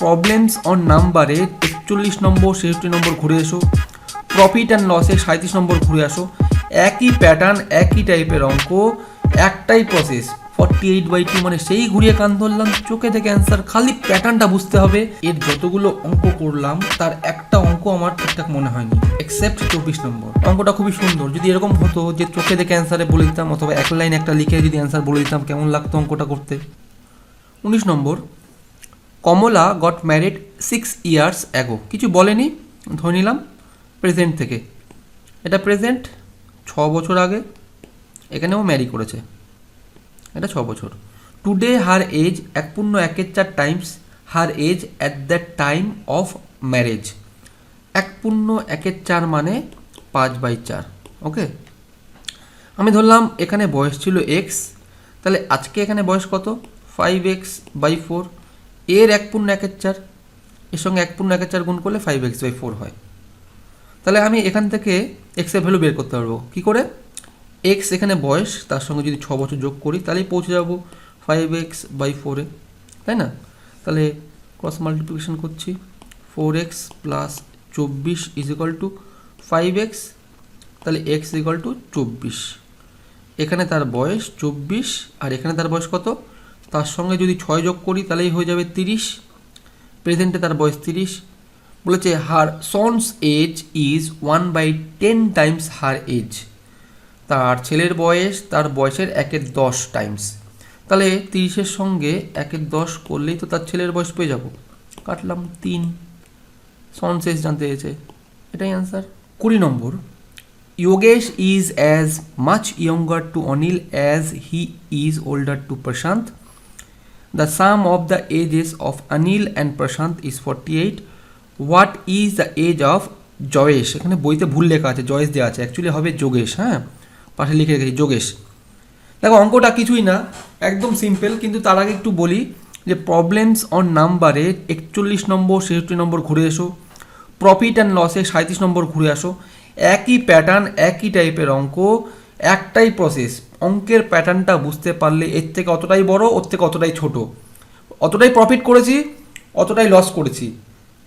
Problems on নাম্বারে একচল্লিশ নম্বর, ছেষট্টি নম্বর ঘুরে এসো। প্রফিট অ্যান্ড লসে সাঁত্রিশ নম্বর ঘুরে আসো। একই প্যাটার্ন একই টাইপের অঙ্ক, একটাই process forty eight by two মানে সেই ঘুরিয়ে কান ধরলাম, চোখে থেকে অ্যান্সার খালি প্যাটার্নটা বুঝতে হবে। এর যতগুলো অঙ্ক করলাম, তার একটা অঙ্ক আমার ঠিকঠাক মনে হয়নি এক্সেপ্ট চব্বিশ নম্বর। অঙ্কটা খুবই সুন্দর। যদি এরকম হতো যে চোখে দেখে অ্যান্সারে বলে দিতাম, অথবা এক লাইন একটা লিখে যদি অ্যান্সার বলে দিতাম, কেমন লাগতো অঙ্কটা করতে? উনিশ নম্বর। Kamala got married six years ago কিছু বলেনি, ধরে নিলাম প্রেজেন্ট থেকে। এটা প্রেজেন্ট ছ বছর আগে, এখানেও ম্যারি করেছে। এটা ছ বছর। টুডে হার এজ এক পূর্ণ একের চার times her age at the time of marriage এক পূর্ণ একের চার মানে পাঁচ বাই চার। ওকে আমি ধরলাম এখানে বয়স ছিল এক্স তাহলে আজকে এখানে বয়স কত? ফাইভ এক্স বাই ফোর এর এক পূর্ণ একের চার, এর সঙ্গে এক পূর্ণ একের চার গুণ করলে ফাইভ এক্স বাই ফোর হয়। তাহলে আমি এখান থেকে এক্সের ভ্যালু বের করতে পারব। কী করে? এক্স এখানে বয়স, তার সঙ্গে যদি ছ বছর যোগ করি, তাহলেই পৌঁছে যাব ফাইভ এক্স বাই ফোরে তাই না? তাহলে ক্রস মাল্টিপ্লিকেশন করছি ফোর এক্স প্লাস চব্বিশ is equal to five x তাহলে এক্স ইকাল টু চব্বিশ। এখানে তার বয়স চব্বিশ, আর এখানে তার বয়স কত? তার সঙ্গে যদি ছয় যোগ করি, তাহলেই হয়ে যাবে তিরিশ। প্রেজেন্টে তার বয়স তিরিশ। বলেছে her sons age is one by ten times her age তার ছেলের বয়স, তার বয়সের একের দশ টাইমস তাহলে তিরিশের সঙ্গে একের দশ করলেই তো তার ছেলের বয়স পেয়ে যাব। কাটলাম তিন। সন্স এজ জানতে চেয়েছে। এটাই অ্যান্সার কুড়ি নম্বর। Yogesh is as much younger to Anil as he is older to Prashant The sum of the ages of Anil and Prashant is 48. What is the age of Jayesh এখানে বইতে ভুল লেখা আছে জয়েশ দেওয়া আছে। অ্যাকচুয়ালি হবে যোগেশ হ্যাঁ? পাশে লিখে রেখেছি যোগেশ দেখো, অঙ্কটা কিছুই না, একদম সিম্পল কিন্তু তার আগে একটু বলি যে প্রবলেমস অন নাম্বারে একচল্লিশ নম্বর, ছেষট্টি নম্বর ঘুরে এসো। প্রফিট অ্যান্ড লসে সাঁত্রিশ নম্বর ঘুরে আসো। একই প্যাটার্ন একই টাইপের অঙ্ক। একটাই প্রসেস অঙ্কের প্যাটার্নটা বুঝতে পারলে এর থেকে অতটাই বড়, ওর থেকে অতটাই ছোট। অতটাই প্রফিট করেছি, অতটাই লস করেছি।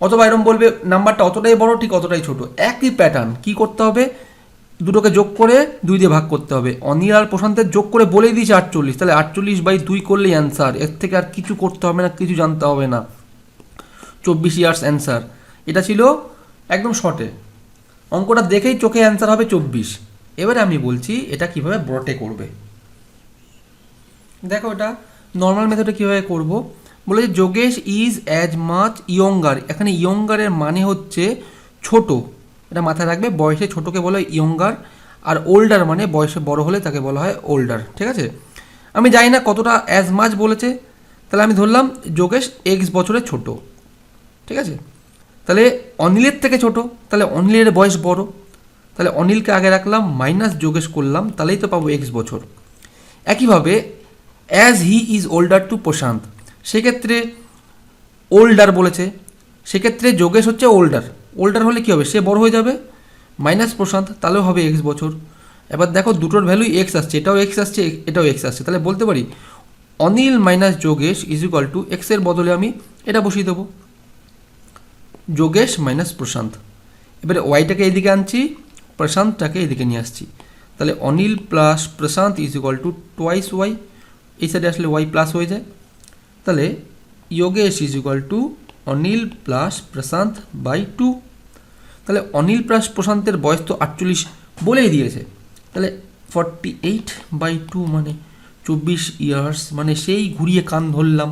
অথবা এরকম বলবে নাম্বারটা অতটাই বড়, ঠিক অতটাই ছোট। একই প্যাটার্ন কি করতে হবে? দুটোকে যোগ করে দুই দিয়ে ভাগ করতে হবে। অনিল আর প্রশান্তের যোগ করে বলেই দিয়েছে আটচল্লিশ। তাহলে আটচল্লিশ বাই দুই করলেই অ্যান্সার এর থেকে আর কিছু করতে হবে না, কিছু জানতে হবে না। চব্বিশ ইয়ার্স অ্যান্সার এটা ছিল একদম শর্টে অঙ্কটা দেখেই চোখে অ্যান্সার হবে চব্বিশ। এবারে আমি বলছি, এটা কীভাবে ব্রটে করবে? দেখো এটা নর্মাল মেথডে কীভাবে করব? বলে যে Yogesh is as much younger এখানে ইয়ঙ্গারের মানে হচ্ছে ছোট। এটা মাথায় রাখবে, বয়সে ছোটকে বলা হয় ইয়ঙ্গার আর ওল্ডার মানে বয়সে বড় হলে তাকে বলা হয় ওল্ডার ঠিক আছে? আমি জানি না কতটা অ্যাজ মাচ বলেছে। তাহলে আমি ধরলাম, যোগেশ এক্স বছরের ছোট। ঠিক আছে? তাহলে অনিলের থেকে ছোট, তাহলে অনিলের বয়স বড়। তাহলে অনিলকে আগে রাখলাম, মাইনাস যোগেশ করলাম, তাহলেই তো পাবো এক্স বছর। একইভাবে as he is older to Prashant, সেক্ষেত্রে ওল্ডার বলেছে, সেক্ষেত্রে যোগেশ হচ্ছে ওল্ডার ওল্ডার হলে কী হবে? সে বড় হয়ে যাবে, মাইনাস প্রশান্ত, তাহলেও হবে এক্স বছর। এবার দেখো দুটোর ভ্যালু এক্স আসছে, এটাও এক্স আসছে, এটাও এক্স আসছে। তাহলে বলতে পারি, Anil minus Yogesh is equal to এক্সের বদলে আমি এটা বসিয়ে দেবো। যোগেশ মাইনাস প্রশান্ত। এবারে ওয়াইটাকে এদিকে আনছি প্রশান্তটাকে এদিকে নিয়ে আসছি। তাহলে Anil plus Prashant is equal to twice y এই সাইডে আসলে ওয়াই প্লাস হয়ে যায়। তাহলে Yogesh is equal to Anil plus Prashant by two তাহলে অনিল প্লাস প্রশান্তের বয়স তো আটচল্লিশ বলেই দিয়েছে। তাহলে ফর্টি এইট বাই টু মানে চব্বিশ ইয়ার্স মানে সেই ঘুরিয়ে কান ধরলাম।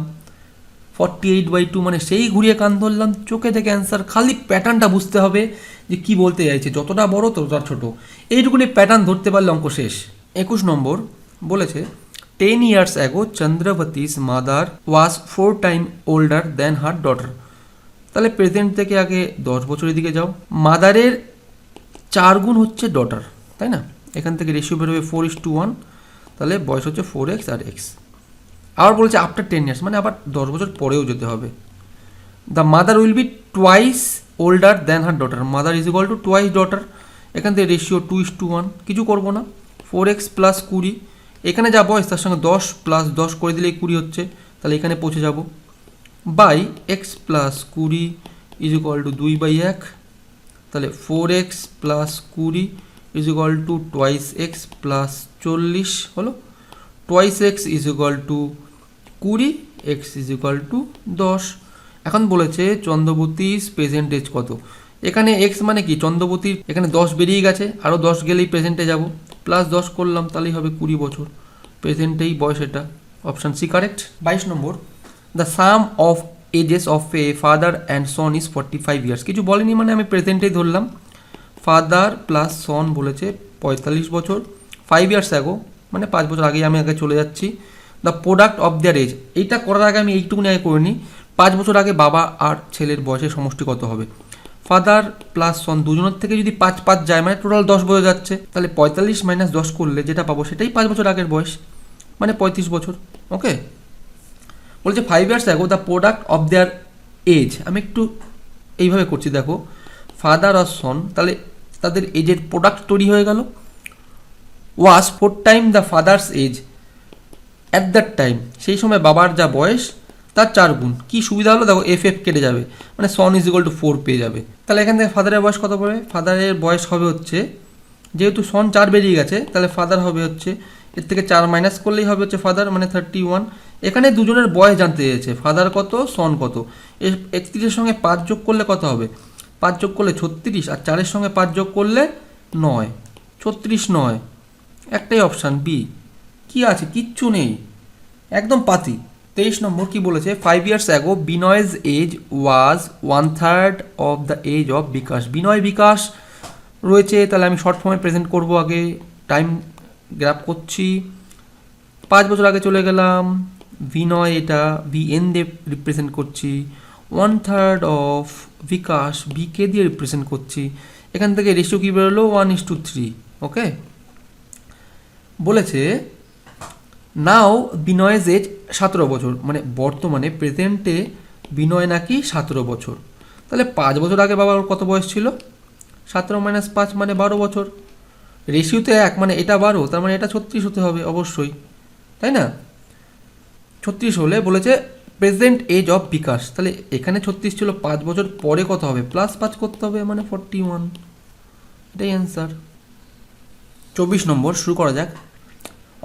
ফর্টি এইট বাই টু মানে সেই ঘুরিয়ে কান ধরলাম, চোখে থেকে অ্যান্সার খালি প্যাটার্নটা বুঝতে হবে যে কি বলতে চাইছে। যতটা বড়, ততটা ছোট। এইটুকুনি প্যাটার্ন ধরতে পারলে অঙ্ক শেষ। একুশ নম্বর বলেছে ten years ago Chandrabati's mother was four time older than her daughter তাহলে প্রেজেন্ট থেকে আগে দশ বছরের দিকে যাও। মাদারের চার গুণ হচ্ছে ডটার তাই না? এখান থেকে রেশিও বেরোবে ফোর ইস টু ওয়ান তাহলে বয়স হচ্ছে ফোর এক্স আর এক্স আবার বলেছে আফটার টেন ইয়ার্স মানে আবার দশ বছর পরেও যেতে হবে। The mother will be twice older than her daughter mother is equal to twice daughter এখান থেকে ratio two is to one কিছু করব না। ফোর এক্স প্লাস কুড়ি। এখানে যা বয়স তার সঙ্গে দশ প্লাস দশ করে দিলেই কুড়ি হচ্ছে। তাহলে এখানে পৌঁছে যাব। বাই এক্স প্লাস কুড়ি ইজ ইকুয়াল টু দুই বাই এক। তাহলে ফোর এক্স প্লাস কুড়ি is equal to twice x plus চল্লিশ। হলো? Twice x is equal to কুড়ি এক্স ইজ ইকুয়াল টু দশ। এখন বলেছে চন্দ্রবতীর প্রেজেন্ট এজ কত? এখানে এক্স মানে কি? চন্দ্রবতীর এখানে দশ বেরিয়ে গেছে আরও দশ গেলেই প্রেজেন্টে যাব। প্লাস দশ করলাম, তাহলেই হবে কুড়ি বছর। প্রেজেন্টেই বয়স এটা। অপশান সি কারেক্ট বাইশ নম্বর। The sum of ages of a father and son is forty five years কিছু বলেনি মানে আমি প্রেজেন্টেই ধরলাম। ফাদার প্লাস সন বলেছে পঁয়তাল্লিশ বছর। ফাইভ ইয়ার্স অ্যাগো মানে পাঁচ বছর আগেই আমি আগে চলে যাচ্ছি। The product of their age এইটা করার আগে আমি এইটুকুনি আগে করে নিই পাঁচ বছর আগে বাবা আর ছেলের বয়সের সমষ্টি কত হবে। ফাদার প্লাস সন দুজনের থেকে যদি পাঁচ পাঁচ যায় মানে টোটাল দশ বছর যাচ্ছে, তাহলে পঁয়তাল্লিশ মাইনাস দশ করলে যেটা পাবো সেটাই পাঁচ বছর আগের বয়স। মানে পঁয়ত্রিশ বছর ওকে বলছে five years ago the product of their age আমি একটু এইভাবে করছি, দেখো। ফাদার আর সন তাহলে তাদের এজের প্রোডাক্ট তৈরি হয়ে গেল। Was four time the father's age at that time সেই সময় বাবার যা বয়স, তার চার গুণ। কী সুবিধা হলো? দেখো এফ এফ কেটে যাবে। মানে son is equal to four পেয়ে যাবে। তাহলে এখান থেকে ফাদারের বয়স কত পড়বে? ফাদারের বয়স হবে হচ্ছে, যেহেতু সন চার বেরিয়ে গেছে, তাহলে ফাদার হবে হচ্ছে, এর থেকে চার মাইনাস করলেই হবে হচ্ছে ফাদার মানে থার্টি ওয়ান এখানে দুজনের বয়স জানতে চেয়েছে। ফাদার কত সন কত? একত্রিশের সঙ্গে পাঁচ যোগ করলে কত হবে? পাঁচ যোগ করলে ছত্রিশ, আর চারের সঙ্গে পাঁচ যোগ করলে নয়। ছত্রিশ নয়। একটাই অপশান বি কি আছে? কিচ্ছু নেই। একদম পাতি। তেইশ নম্বর কি বলেছে? Five years ago Binay's age was one third of the age of Bikash Binay Bikash রয়েছে, তাহলে আমি শর্ট ফর্মে প্রেজেন্ট করব আগে। টাইম গ্র্যাপ করছি। পাঁচ বছর আগে চলে গেলাম। বিনয় এটা বি এন দিয়ে রিপ্রেজেন্ট করছি। One third of Bikash BK দিয়ে রিপ্রেজেন্ট করছি। এখান থেকে রেশিও কী বেরোলো? One is to three okay বলেছে নাও বিনয়েজ এজ সতেরো বছর। মানে বর্তমানে প্রেজেন্টে বিনয় নাকি সতেরো বছর। তাহলে পাঁচ বছর আগে বাবার কত বয়স ছিল? সতেরো মাইনাস পাঁচ মানে বারো বছর। রেশিওতে এক মানে এটা বারো, তার মানে এটা ছত্রিশ হতে হবে অবশ্যই। তাই না? ছত্রিশ হলে বলেছে প্রেজেন্ট এজ অফ বিকাশ। তাহলে এখানে ছত্রিশ ছিল, পাঁচ বছর পরে কত হবে? প্লাস পাঁচ করতে হবে মানে ফর্টি ওয়ান এটাই অ্যান্সার চব্বিশ নম্বর, শুরু করা যাক।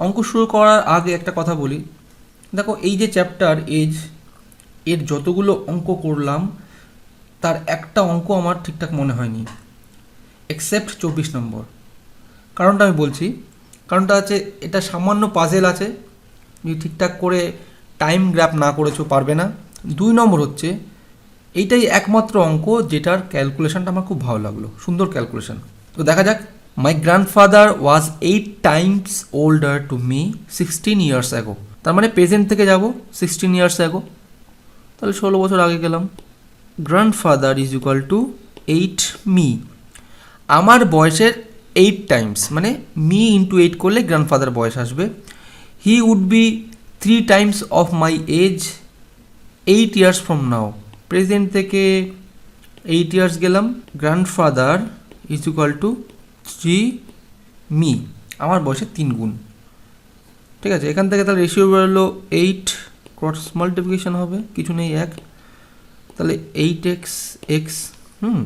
অঙ্ক শুরু করার আগে একটা কথা বলি। দেখো, এই যে চ্যাপ্টার এজ এর যতগুলো অঙ্ক করলাম, তার একটা অঙ্ক আমার ঠিকঠাক মনে হয়নি এক্সেপ্ট চব্বিশ নম্বর। কারণটা আমি বলছি, কারণটা আছে এটা সামান্য পাজেল আছে যদি ঠিকঠাক করে টাইম গ্র্যাপ না করেছ পারবে না। দুই নম্বর হচ্ছে, এইটাই একমাত্র অঙ্ক যেটার ক্যালকুলেশনটা আমার খুব ভালো লাগল, সুন্দর ক্যালকুলেশন তো দেখা যাক my grandfather was eight times older to me sixteen years ago তার মানে প্রেজেন্ট থেকে যাব সিক্সটিন ইয়ার্স অ্যাগো তাহলে ষোলো বছর আগে গেলাম। Grandfather is equal to eight me আমার বয়সের এইট টাইমস মানে মি ইন্টু এইট করলে গ্র্যান্ডফাদার বয়স আসবে। He would be three times of my age eight years from now present থেকে এইট ইয়ার্স গেলাম। Grandfather is equal to three me. আমার বয়সে তিন গুণ। ঠিক আছে, এখান থেকে তাহলে রেশিও বেরোলো এইট ক্রস মাল্টিপ্লিকেশন হবে, কিছু নেই, এক। তাহলে এইট এক্স এক্স হুম।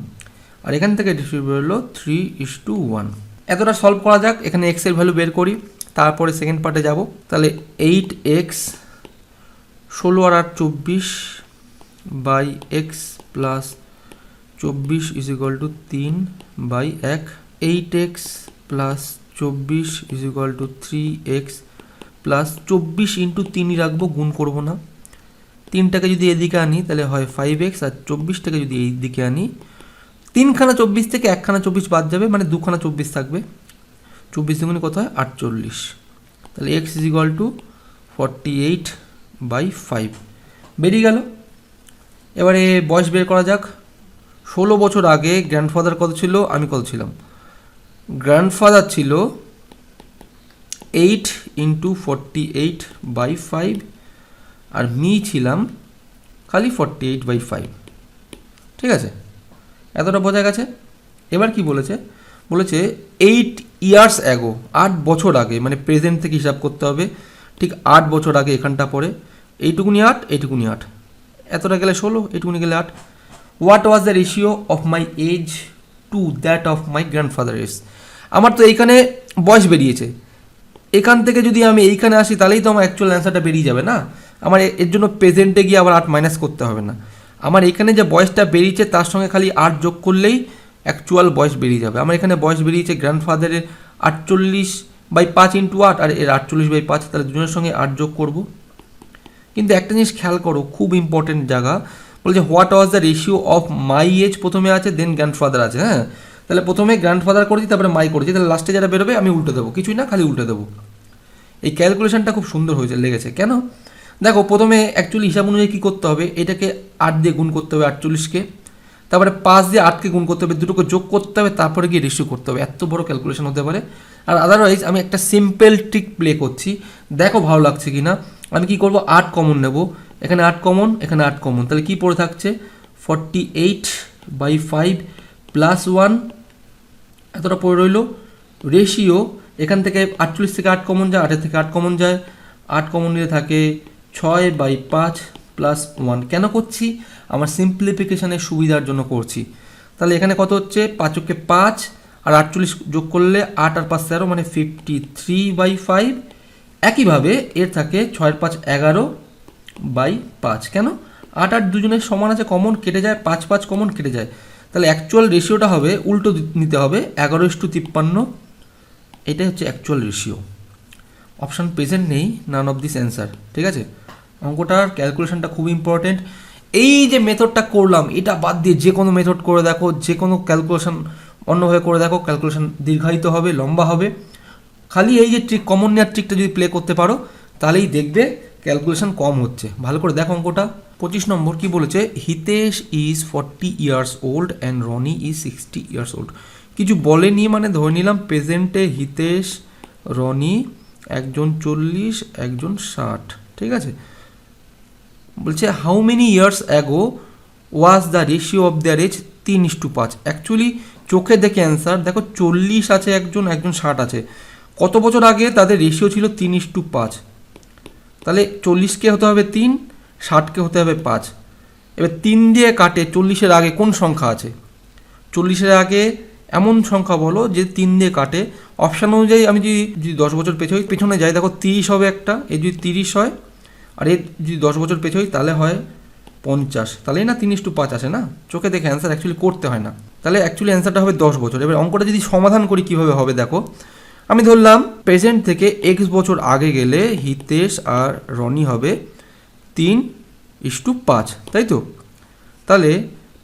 আর এখান থেকে রেশিও বেরোলো থ্রি ইস টু ওয়ান এতটা সলভ করা যাক, এখানে এক্সের ভ্যালু বের করি, তারপরে সেকেন্ড পার্টে যাব। তাহলে এইট এক্স ষোলো আর আট চব্বিশ বাই এক্স প্লাস চব্বিশ ইজ ইকুয়াল টু তিন বাই এক। এইট এক্স প্লাস চব্বিশ is to three x plus চব্বিশ ইন্টু তিনই রাখব, গুণ করব না। তিনটাকে যদি এদিকে আনি, তাহলে হয় ফাইভ এক্স আর চব্বিশটাকে যদি এই দিকে আনি, তিনখানা চব্বিশ থেকে একখানা চব্বিশ বাদ যাবে মানে দুখানা চব্বিশ থাকবে। চব্বিশ দুগুণে কত হয়? আটচল্লিশ। তাহলে x is equal to forty eight by five বেরিয়ে গেল। এবারে বয়স বের করা যাক। ষোলো বছর আগে গ্র্যান্ডফাদার কত ছিল? আমি কত ছিলাম? গ্র্যান্ডফাদার ছিল eight into forty eight by five R me ছিলাম খালি ফর্টি এইট বাই ফাইভ ঠিক আছে? এতটা বোঝা গেছে? এবার কি বলেছে? বলেছে এইট ইয়ার্স অ্যাগো আট বছর আগে মানে প্রেজেন্ট থেকে হিসাব করতে হবে। ঠিক আট বছর আগে এখানটা পড়ে। এইটুকুনি আট এইটুকুনি আট। এতটা গেলে ষোলো এটুকুনি গেলে আট। What was the ratio of my age to that of my grandfather age আমার তো এইখানে বয়স বেরিয়েছে। এখান থেকে যদি আমি এইখানে আসি, তাহলেই তো আমার অ্যাকচুয়াল অ্যান্সারটা বেরিয়ে যাবে না। আমার এর জন্য প্রেজেন্টে গিয়ে আবার আট মাইনাস করতে হবে না। আমার এখানে যে বয়সটা বেরিয়েছে, তার সঙ্গে খালি আট যোগ করলেই অ্যাকচুয়াল বয়স বেরিয়ে যাবে। আমার এখানে বয়স বেরিয়েছে গ্র্যান্ডফাদারের আটচল্লিশ বাই পাঁচ ইন্টু আট, আর এর আটচল্লিশ বাই পাঁচ, তাহলে দুজনের সঙ্গে আট যোগ করব। কিন্তু একটা জিনিস খেয়াল করো, খুব ইম্পর্টেন্ট জায়গা। বলছে what was the ratio of my age প্রথমে আছে দেন গ্র্যান্ডফাদার আছে হ্যাঁ? তাহলে প্রথমে গ্র্যান্ডফাদার করেছি, তারপরে মাই করেছি। তাহলে লাস্টে যারা বেরোবে, আমি উল্টে দেবো। কিছুই না, খালি উল্টে দেবো। এই ক্যালকুলেশনটা খুব সুন্দর হয়েছে, লেগেছে। কেন? দেখো, প্রথমে অ্যাকচুয়ালি হিসাব অনুযায়ী কী করতে হবে? এটাকে আট দিয়ে গুণ করতে হবে, আটচল্লিশকে। তারপরে পাঁচ দিয়ে আটকে গুণ করতে হবে, দুটোকে যোগ করতে হবে, তারপরে গিয়ে রেশিও করতে হবে। এত বড় ক্যালকুলেশন হতে পারে। আর আদারওয়াইজ আমি একটা সিম্পল ট্রিক প্লে করছি। দেখো ভালো লাগছে কি না আমি কি করব? আট কমন নেব। এখানে আট কমন এখানে আট কমন তাহলে কি পড়ে থাকছে? Forty eight by five plus one এতটা পড়ে রইল। রেশিও এখান থেকে আটচল্লিশ থেকে আট কমন যায়, আটের থেকে আট কমন যায়। আট কমন নিয়ে থাকে ছয় বাই পাঁচ প্লাস ওয়ান কেন করছি? আমার সিম্পলিফিকেশনের সুবিধার জন্য করছি। তাহলে এখানে কত হচ্ছে? পাঁচকে পাঁচ আর আটচল্লিশ যোগ করলে আট আর পাঁচ তেরো মানে ফিফটি থ্রি বাই ফাইভ একইভাবে এর থাকে ছয়ের পাঁচ এগারো বাই পাঁচ, কেন? আট আট দুজনের সমান আছে কমন কেটে যায়, পাঁচ পাঁচ কমন কেটে যায়। তাহলে অ্যাকচুয়াল রেশিওটা হবে, উল্টো নিতে হবে, এগারো ইস টু তিপ্পান্ন। এটাই হচ্ছে অ্যাকচুয়াল রেশিও অপশান প্রেজেন্ট নেই নান অফ দিস অ্যান্সার ঠিক আছে? অঙ্কটার ক্যালকুলেশনটা খুব ইম্পর্টেন্ট এই যে মেথডটা করলাম, এটা বাদ দিয়ে যে কোনো মেথড করে দেখো, যে কোনো ক্যালকুলেশন অন্যভাবে করে দেখো ক্যালকুলেশন দীর্ঘায়িত হবে, লম্বা হবে। খালি এই যে ট্রিক কমন নেয়ার ট্রিকটা যদি প্লে করতে পারো, তাহলেই দেখবে ক্যালকুলেশন কম হচ্ছে। ভালো করে দেখো অঙ্কটা। পঁচিশ নম্বর কি বলেছে? Hitesh is forty years old and Rony is sixty years old কিছু বলেনি মানে ধরে নিলাম প্রেজেন্টে হিতেশ, রনি, একজন চল্লিশ, একজন ষাট। ঠিক আছে? বলছে how many years ago was the ratio of the ages তিন ইস টু পাঁচ? অ্যাকচুয়ালি চোখে দেখে অ্যান্সার দেখো চল্লিশ আছে একজন একজন ষাট আছে। কত বছর আগে তাদের রেশিও ছিল তিন ইস টু পাঁচ? তাহলে চল্লিশকে হতে হবে তিন, ষাটকে হতে হবে পাঁচ। এবার তিন দিয়ে কাটে চল্লিশের আগে কোন সংখ্যা আছে? চল্লিশের আগে এমন সংখ্যা বলো যে তিন দিয়ে কাটে। অপশান অনুযায়ী আমি যদি যদি দশ বছর পেছনে পেছনে যাই, দেখো তিরিশ হবে একটা, এ যদি তিরিশ হয়, আর এর যদি দশ বছর পেছনে তাহলে হয় পঞ্চাশ। তাহলেই না তিন টু পাঁচ আসে না? চোখে দেখে অ্যান্সার অ্যাকচুয়ালি করতে হয় না। তাহলে অ্যাকচুয়ালি অ্যান্সারটা হবে দশ বছর। এবার অঙ্কটা যদি সমাধান করি কীভাবে হবে দেখো। আমি ধরলাম প্রেজেন্ট থেকে এক্স বছর আগে গেলে হিতেশ আর রনি হবে তিন ইস্টু পাঁচ, তাই তো? তাহলে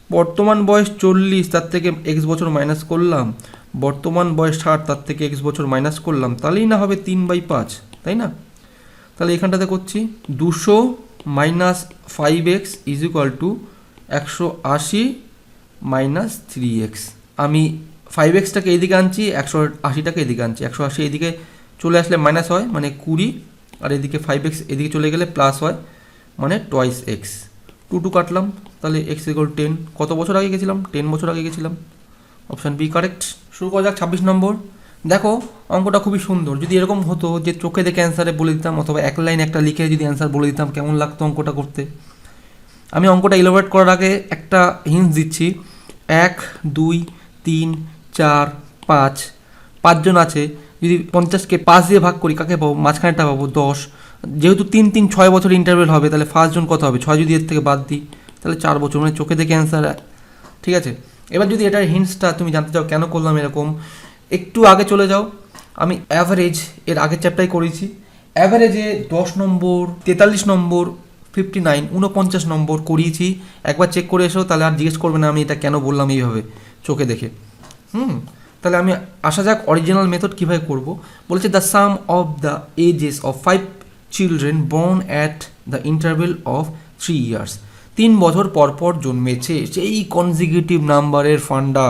বর্তমান বয়স চল্লিশ, তার থেকে এক্স বছর মাইনাস করলাম, বর্তমান বয়স ষাট, তার থেকে এক্স বছর মাইনাস করলাম, তাহলেই না হবে তিন বাই পাঁচ, তাই না? তাহলে এখানটাতে করছি, দুশো minus five x is equal to একশো আশি মাইনাস থ্রি এক্স আমি ফাইভ এক্সটাকে এদিকে আনছি, একশো আশিটাকে এদিকে আনছি। একশো আশি এদিকে চলে আসলে মাইনাস হয় মানে কুড়ি, আর এদিকে ফাইভ এক্স এদিকে চলে গেলে প্লাস হয় মানে টোয়াইস এক্স টু টু কাটলাম, তাহলে এক্স ইকুয়াল টেন কত বছর আগে গেছিলাম? টেন বছর আগে গেছিলাম। অপশান বি কারেক্ট শুরু করা যাক ছাব্বিশ নম্বর। দেখো, অঙ্কটা খুবই সুন্দর। যদি এরকম হতো যে চোখে দেখে অ্যান্সারে বলে দিতাম, অথবা এক লাইন একটা লিখে যদি অ্যান্সার বলে দিতাম, কেমন লাগতো অঙ্কটা করতে? আমি অঙ্কটা ইলোভেট করার আগে একটা হিন্স দিচ্ছি। এক, দুই, তিন চার, পাঁচ, পাঁচজন আছে। যদি পঞ্চাশকে পাঁচ দিয়ে ভাগ করি, কাকে পাবো? মাঝখানেটা পাবো দশ। যেহেতু তিন তিন, ছয় বছর ইন্টারভেল হবে, তাহলে ফার্স্ট জন কত হবে? ছয় যদি এর থেকে বাদ দিই, তাহলে চার বছর। মানে চোখে দেখে অ্যান্সার ঠিক আছে? এবার যদি এটার হিন্টসটা তুমি জানতে চাও, কেন করলাম এরকম? একটু আগে চলে যাও। আমি অ্যাভারেজ এর আগের চ্যাপ্টারে করেছি। অ্যাভারেজে দশ নম্বর, তেতাল্লিশ নম্বর ফিফটি নাইন উনপঞ্চাশ নম্বর করিয়েছি। একবার চেক করে এসো, তাহলে আর জিজ্ঞেস করবে না আমি এটা কেন বললাম এইভাবে, চোখে দেখে। হুম, তাহলে আমি আসা যাক অরিজিনাল মেথড কীভাবে করব। বলছে the sum of the ages of five children born at the interval of three years তিন বছর পর পর জন্মেছে। সেই কনজিকিউটিভ নাম্বারের ফান্ডা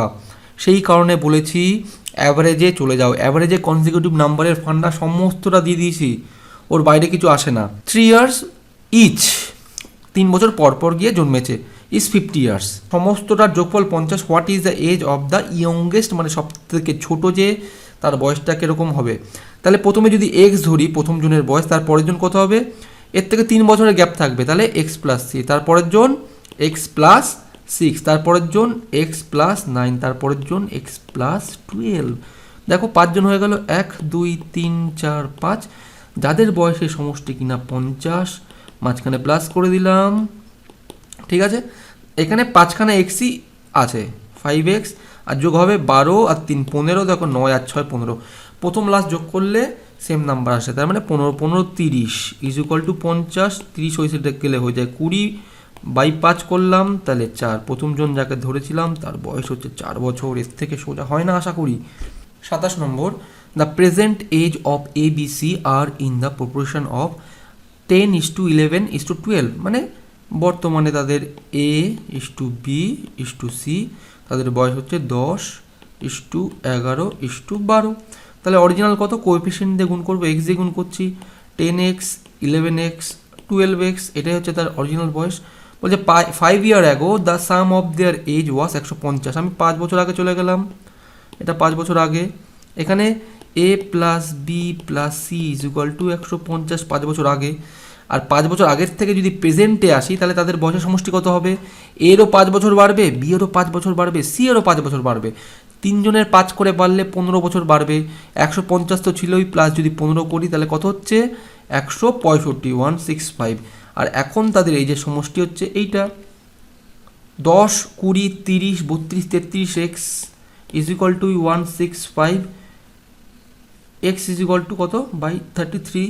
সেই কারণে বলেছি অ্যাভারেজে চলে যাও। অ্যাভারেজে কনজিকিউটিভ নাম্বারের ফান্ডা সমস্তটা দিয়ে দিয়েছি। ওর বাইরে কিছু আসে না। থ্রি ইয়ার্স ইচ তিন বছর পর পর গিয়ে জন্মেছে। ইজ ফিফটি ইয়ার্স সমস্তটার যোগফল পঞ্চাশ। What is the age of the youngest মানে সব থেকে ছোটো যে, তার বয়সটা কীরকম হবে? তাহলে প্রথমে যদি এক্স ধরি, প্রথম জনের বয়স, তার পরের জন কত হবে? এর থেকে তিন বছরের গ্যাপ থাকবে। তাহলে এক্স প্লাস সি তারপরের জন এক্স প্লাস সিক্স তারপরের জন এক্স প্লাস নাইন তারপরের জন এক্স প্লাস টুয়েলভ দেখো পাঁচজন হয়ে গেল এক, দুই, তিন, চার, পাঁচ। যাদের বয়সের সমষ্টি কিনা পঞ্চাশ, মাঝখানে প্লাস করে দিলাম। ঠিক আছে? এখানে পাঁচখানা এক্সই আছে ফাইভ এক্স আর যোগ হবে বারো আর তিন পনেরো, দেখো নয় আর ছয় পনেরো। প্রথম লাস্ট যোগ করলে সেম নাম্বার আসে, তার মানে পনেরো পনেরো তিরিশ। ইজ ইকুয়াল টু পঞ্চাশ, তিরিশ হয়েছে গেলে হয়ে যায় কুড়ি। বাই পাঁচ করলাম, তাহলে চার। প্রথমজন যাকে ধরেছিলাম, তার বয়স হচ্ছে চার বছর, এর থেকে সোজা হয় না, আশা করি। সাতাশ নম্বর the present age of A B C are in the proportion of ten is to eleven is to twelve মানে বর্তমানে তাদের A is to B is to C তাদের বয়স হচ্ছে দশ ইস টু এগারো ইস টু বারো। তাহলে অরিজিনাল কত? কোএফিসিয়েন্ট দিয়ে গুণ করব এক্স দিয়ে গুণ করছি ten x eleven x twelve x এটাই হচ্ছে তার অরিজিনাল বয়স। বলছে five year ago the sum of their age was একশো পঞ্চাশ। আমি পাঁচ বছর আগে চলে গেলাম। এটা পাঁচ বছর আগে। এখানে A plus B plus C is equal to একশো পঞ্চাশ পাঁচ বছর আগে। আর পাঁচ বছর আগের থেকে যদি প্রেজেন্টে আসি, তাহলে তাদের বয়সের সমষ্টি কত হবে? এরও পাঁচ বছর বাড়বে বি এরও পাঁচ বছর বাড়বে সি এরও পাঁচ বছর বাড়বে। তিনজনের পাঁচ করে বাড়লে পনেরো বছর বাড়বে। একশো পঞ্চাশ তো ছিলই প্লাস যদি পনেরো করি, তাহলে কত হচ্ছে? একশো পঁয়ষট্টি ওয়ান সিক্স ফাইভ আর এখন তাদের এই যে সমষ্টি হচ্ছে এইটা। দশ, কুড়ি, তিরিশ, বত্রিশ, তেত্রিশ x is equal to one six five x is equal to কত? বাই থার্টি থ্রি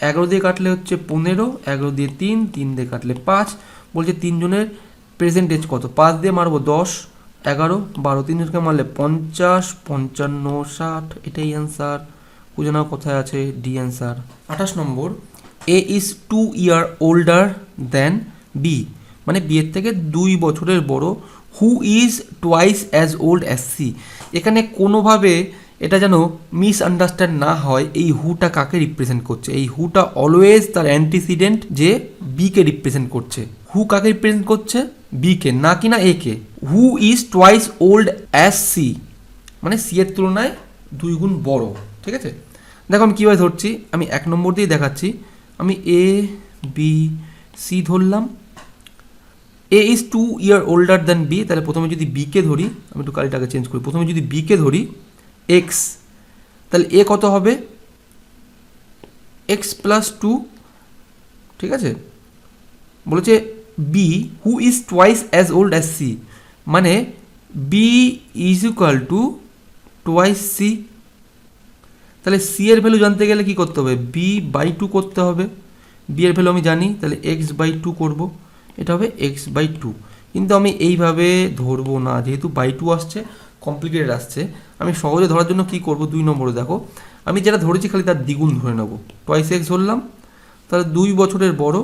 এগারো দিয়ে কাটলে হচ্ছে পনেরো, এগারো দিয়ে তিন তিন দিয়ে কাটলে পাঁচ। বলছে তিনজনের প্রেজেন্টেজ কত? পাঁচ দিয়ে মারবো দশ, এগারো, বারো তিনজনকে মারলে পঞ্চাশ, পঞ্চান্ন, ষাট, এটাই অ্যান্সার খুঁজে নাও কোথায় আছে ডি অ্যান্সার আঠাশ নম্বর A is two year older than B মানে বিয়ের থেকে দুই বছরের বড়। Who is twice as old as C এখানে কোনোভাবে এটা যেন মিস আন্ডারস্ট্যান্ড না হয় এই হুটা কাকে রিপ্রেজেন্ট করছে। এই হুটা অলওয়েজ তার অ্যান্টিসিডেন্ট যে বিকে রিপ্রেজেন্ট করছে। হু কাকে রিপ্রেজেন্ট করছে? বিকে না কি না একে who is twice old as C মানে সি এর তুলনায় দুই গুণ বড়, ঠিক আছে? দেখো আমি কীভাবে ধরছি, আমি এক নম্বর দিয়ে দেখাচ্ছি। আমি এ বি সি ধরলাম। A is two year older than B তাহলে প্রথমে যদি বিকে ধরি, আমি একটু কালিটাকে চেঞ্জ করি। প্রথমে যদি বিকে ধরি এক্স তাহলে এ কত হবে? এক্স প্লাস টু ঠিক আছে? বলেছে B who is twice as old as C মানে B is equal to twice C তাহলে সি এর ভ্যালু জানতে গেলে কি করতে হবে? বি বাই টু করতে হবে। বি এর ভ্যালু আমি জানি, তাহলে এক্স বাই টু করব। এটা হবে এক্স বাই টু কিন্তু আমি এইভাবে ধরবো না, যেহেতু বাই টু আসছে কমপ্লিকেটেড আসছে। আমি সহজে ধরার জন্য কি করব? দুই নম্বরে দেখো। আমি যেটা ধরেছি খালি তার দ্বিগুণ ধরে নেব। টোয়াইস এক্স ধরলাম। তাহলে দুই বছরের বড়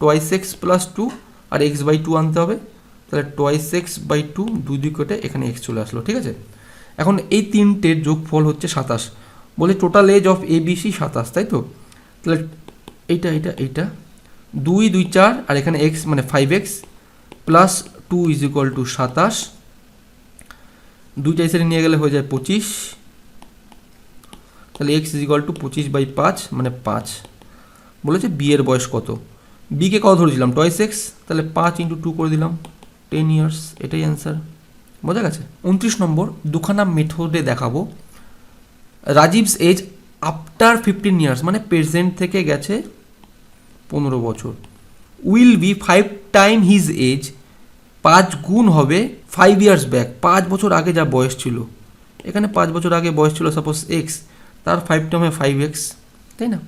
টোয়াইস এক্স প্লাস টু আর এক্স বাই টু আনতে হবে। তাহলে টোয়াইস এক্স বাই টু দুই দুই কেটে এখানে এক্স চলে আসলো, ঠিক আছে? এখন এই তিনটের যোগফল হচ্ছে সাতাশ। বলে total age of A B C সাতাশ, তাই তো? তাহলে এইটা এইটা এইটা। দুই দুই, চার, আর এখানে এক্স মানে five x plus two is equal to সাতাশ। দুইটা এসে নিয়ে গেলে হয়ে যায় পঁচিশ। তাহলে এক্স ইজ ইকুয়াল টু পঁচিশ বাই পাঁচ মানে পাঁচ। বলেছে বি এর বয়স কত? বিকে কত ধরেছিলাম টয়েস এক্স। তাহলে পাঁচ ইন্টু টু করে দিলাম। টেন ইয়ার্স এটাই অ্যান্সার বোঝা গেছে? উনত্রিশ নম্বর, দুখানা মেথডে দেখাবো। Rajiv's age after fifteen years মানে প্রেজেন্ট থেকে গেছে পনেরো বছর। Will be five time his age পাঁচ গুণ হবে ফাইভ ইয়ার্স ব্যাক পাঁচ বছর আগে যা বয়স ছিল। এখানে পাঁচ বছর আগে বয়স ছিল সাপোজ এক্স তার ফাইভ টাইমে ফাইভ এক্স তাই না?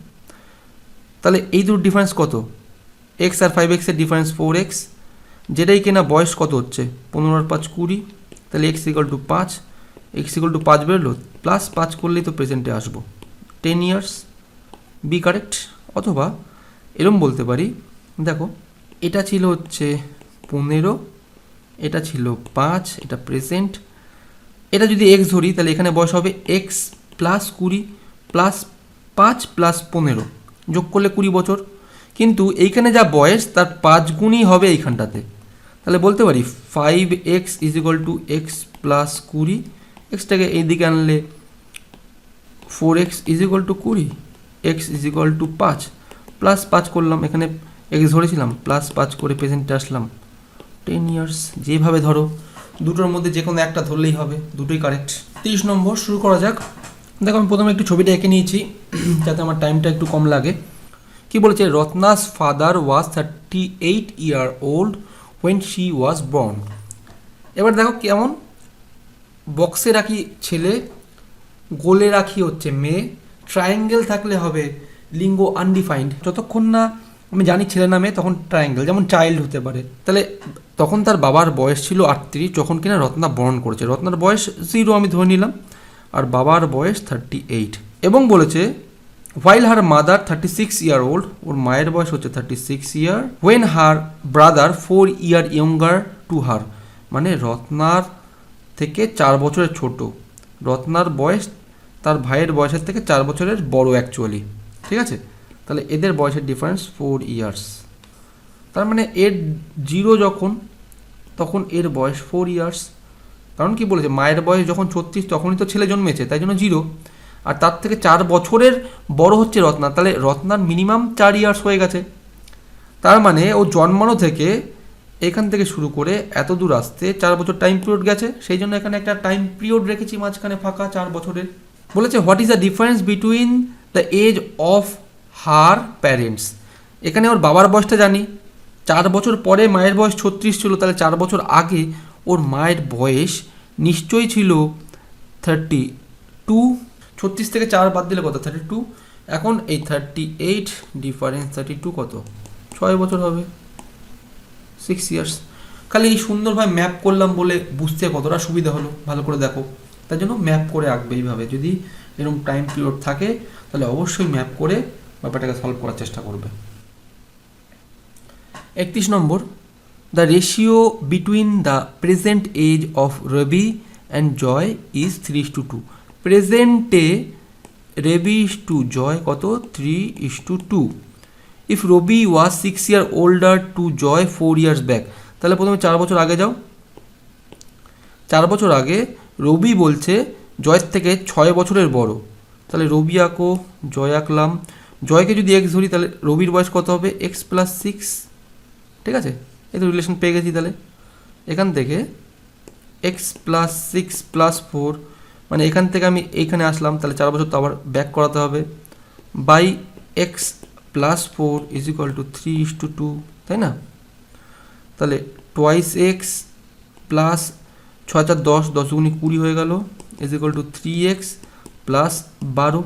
তাহলে এই দুটো ডিফারেন্স কত? এক্স আর ফাইভ এক্সের ডিফারেন্স ফোর এক্স যেটাই কিনা বয়স কত হচ্ছে? পনেরো আর পাঁচ কুড়ি। তাহলে এক্স ইকাল টু পাঁচ। এক্স ইকাল টু পাঁচ বেরোলো। প্লাস পাঁচ করলেই তো প্রেজেন্টে আসব। টেন ইয়ার্স বি কারেক্ট অথবা এরম বলতে পারি, দেখো, এটা ছিল হচ্ছে পনেরো এটা ছিল পাঁচ, এটা প্রেজেন্ট এটা যদি এক্স ধরি, তাহলে এখানে বয়স হবে এক্স প্লাস কুড়ি প্লাস পাঁচ প্লাস পনেরো। যোগ করলে কুড়ি বছর। কিন্তু এইখানে যা বয়স, তার পাঁচ গুণই হবে এইখানটাতে। তাহলে বলতে পারি five x is equal to x plus কুড়ি। এক্সটাকে এইদিকে আনলে four x is equal to কুড়ি এক্স ইজ ইকুয়াল টু পাঁচ। প্লাস পাঁচ করলাম, এখানে এক্স ধরেছিলাম প্লাস পাঁচ করে প্রেজেন্টে আসলাম। টেন ইয়ার্স যেভাবে ধরো, দুটোর মধ্যে যে কোনো একটা ধরলেই হবে, দুটোই কারেক্ট তিরিশ নম্বর, শুরু করা যাক। দেখো, আমি প্রথমে একটু ছবিটা এঁকে নিয়েছি, যাতে আমার টাইমটা একটু কম লাগে। কি বলেছে? Ratna's father was thirty eight year old when she was born এবার দেখো কেমন। বক্সে রাখি ছেলে, গোলে রাখি হচ্ছে মেয়ে। ট্রায়াঙ্গেল থাকলে হবে লিঙ্গ আনডিফাইন্ড যতক্ষণ না আমি জানি ছেলে নামে, তখন ট্রায়াঙ্গেল যেমন চাইল্ড হতে পারে। তাহলে তখন তার বাবার বয়স ছিল আটত্রিশ, যখন কিনা রত্না বরণ করেছে। রত্নার বয়স জিরো আমি ধরে নিলাম, আর বাবার বয়স থার্টি এইট এবং বলেছে while her mother thirty six year old ওর মায়ের বয়স হচ্ছে thirty six year when her brother four year younger to her মানে রত্নার থেকে চার বছরের ছোট। রত্নার বয়স তার ভাইয়ের বয়সের থেকে চার বছরের বড় অ্যাকচুয়ালি ঠিক আছে? তাহলে এদের বয়সের ডিফারেন্স ফোর ইয়ার্স তার মানে এর জিরো যখন, তখন এর বয়স ফোর ইয়ার্স কারণ কি বলেছে, মায়ের বয়স যখন ছত্রিশ, তখনই তো ছেলে জন্মেছে, তাই জন্য জিরো আর তার থেকে চার বছরের বড় হচ্ছে রত্না, তাহলে রত্নার মিনিমাম চার ইয়ার্স হয়ে গেছে। তার মানে ও জন্মানো থেকে এখান থেকে শুরু করে এত দূর আসতে চার বছর টাইম পিরিয়ড গেছে, সেই জন্য এখানে একটা টাইম পিরিয়ড রেখেছি, মাঝখানে ফাঁকা চার বছরের। বলেছে what is the difference between the age of her parents এখানে ওর বাবার বয়সটা জানি চার বছর পরে মায়ের বয়স ছত্রিশ ছিল, তাহলে চার বছর আগে ওর মায়ের বয়স নিশ্চয়ই ছিল থার্টি টু ছত্রিশ থেকে চার বাদ দিলে কত? থার্টি টু এখন এই thirty eight difference thirty two কত? ছয় বছর হবে। সিক্স ইয়ার্স খালি এই সুন্দরভাবে ম্যাপ করলাম বলে বুঝতে কতটা সুবিধা হলো, ভালো করে দেখো। তার জন্য ম্যাপ করে আঁকবে এইভাবে। যদি এরকম টাইম পিরিয়ড থাকে, তাহলে অবশ্যই ম্যাপ করে ব্যাপারটাকে সলভ করার চেষ্টা করবে। একত্রিশ নম্বর the ratio between the present age of Ravi and Joy is three is to two প্রেজেন্টে Ravi is to Joy কত? Three is to two if Ravi was six year older to Joy four years back তাহলে প্রথমে চার বছর আগে যাও। চার বছর আগে রবি বলছে জয়ের থেকে ছয় বছরের বড়। তাহলে রবি আঁকো জয় আঁকলাম। জয়কে যদি এক্স ধরি, তাহলে রবির বয়স কত হবে? এক্স প্লাস সিক্স ঠিক আছে? এই তো রিলেশন পেয়ে গেছি তাহলে। এখান থেকে x plus six plus four মানে এখান থেকে আমি এইখানে আসলাম, তাহলে চার বছর তো আবার ব্যাক করাতে হবে। By x plus four is equal to three is to two তাই না? তাহলে টোয়াইস এক্স প্লাস ছয় চার দশ দশ গুণি কুড়ি হয়ে গেল is equal to three x plus বারো।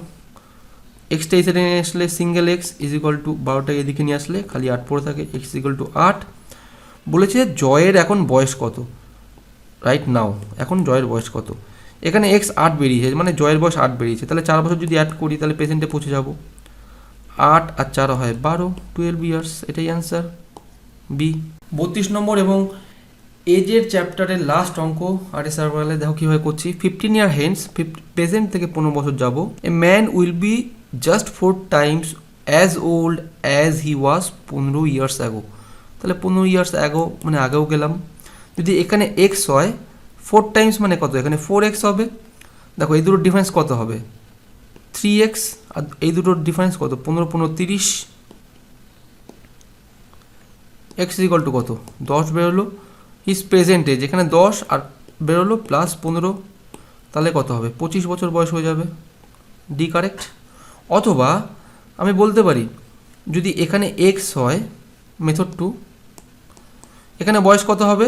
এক্সটা এই সাইডে নিয়ে আসলে single x is equal to বারোটা এদিকে নিয়ে আসলে, খালি আট পড়ে থাকে এক্স ইকুয়াল টু আট। বলেছে জয়ের এখন বয়স কত? রাইট নাও এখন জয়ের বয়স কত? এখানে এক্স আট বেরিয়েছে মানে জয়ের বয়স আট বেরিয়েছে। তাহলে চার বছর যদি অ্যাড করি, তাহলে প্রেজেন্টে পৌঁছে যাব। আট আর চার হয় বারো টুয়েলভ ইয়ার্স এটাই অ্যান্সার বি বত্রিশ নম্বর এবং এজের চ্যাপ্টারের লাস্ট অঙ্ক, আর এস দেখো কীভাবে করছি। ফিফটিন ইয়ার হেন্স প্রেজেন্ট থেকে পনেরো বছর যাব। A man will be just four times as old as he was পনেরো ইয়ার্স অ্যাগো তাহলে পনেরো ইয়ার্স অ্যাগো মানে আগেও গেলাম। যদি এখানে এক্স হয় ফোর টাইমস মানে কত? এখানে ফোর এক্স হবে। দেখো, এই দুটোর ডিফারেন্স কত হবে? থ্রি এক্স আর এই দুটোর ডিফারেন্স কত? পনেরো পনেরো, তিরিশ। এক্স ইকাল টু কত? দশ বেরোলো। ইস প্রেজেন্টে যেখানে দশ আর বেরোলো প্লাস পনেরো। তাহলে কত হবে? পঁচিশ বছর বয়স হয়ে যাবে। ডি কারেক্ট অথবা আমি বলতে পারি, যদি এখানে এক্স হয় মেথড টু এখানে বয়স কত হবে?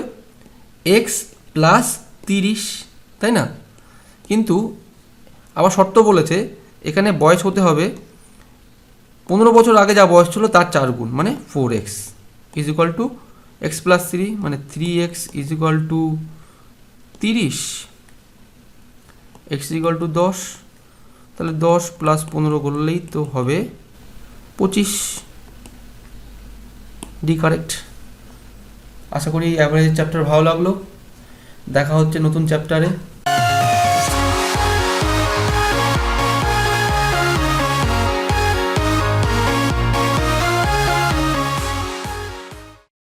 এক্স প্লাস তিরিশ, তাই না? কিন্তু আবার শর্ত বলেছে, এখানে বয়স হতে হবে পনেরো বছর আগে যা বয়স ছিল তার চার গুণ মানে four x is equal to x plus three মানে three x is equal to তিরিশ এক্স ইকুয়াল টু দশ তাহলে দশ প্লাস পনেরো করলেই তো হবে পঁচিশ ডি কারেক্ট আশা করি অ্যাভারেজ চ্যাপ্টার ভালো লাগল। দেখা হচ্ছে নতুন চ্যাপ্টারে